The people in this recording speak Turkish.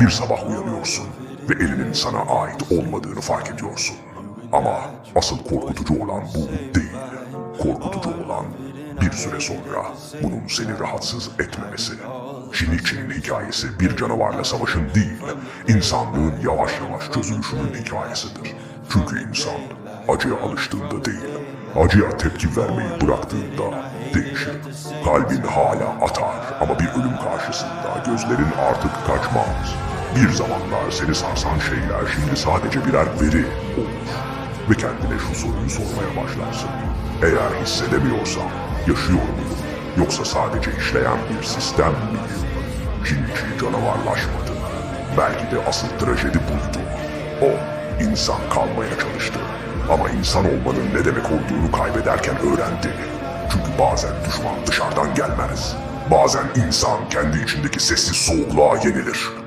Bir sabah uyanıyorsun ve elinin sana ait olmadığını fark ediyorsun. Ama asıl korkutucu olan bu değil. Korkutucu olan bir süre sonra bunun seni rahatsız etmemesi. Shinichi'nin hikayesi bir canavarla savaşın değil, insanlığın yavaş yavaş çözülüşünün hikayesidir. Çünkü insan acıya alıştığında değil, acıya tepki vermeyi bıraktığında değişir. Kalbin hala atar ama bir ölüm karşısında gözlerin artık kaçmaz. Bir zamanlar seni sarsan şeyler şimdi sadece birer veri. Ve kendine şu soruyu sormaya başlarsın. Eğer hissedemiyorsam yaşıyor muyum? Yoksa sadece işleyen bir sistem miyim? Shinichi canavarlaşmadı. Belki de asıl trajedi buydu. O insan kalmaya çalıştı. Ama insan olmanın ne demek olduğunu kaybederken öğrendi. Çünkü bazen düşman dışarıdan gelmez. Bazen insan kendi içindeki sessiz soğukluğa yenilir.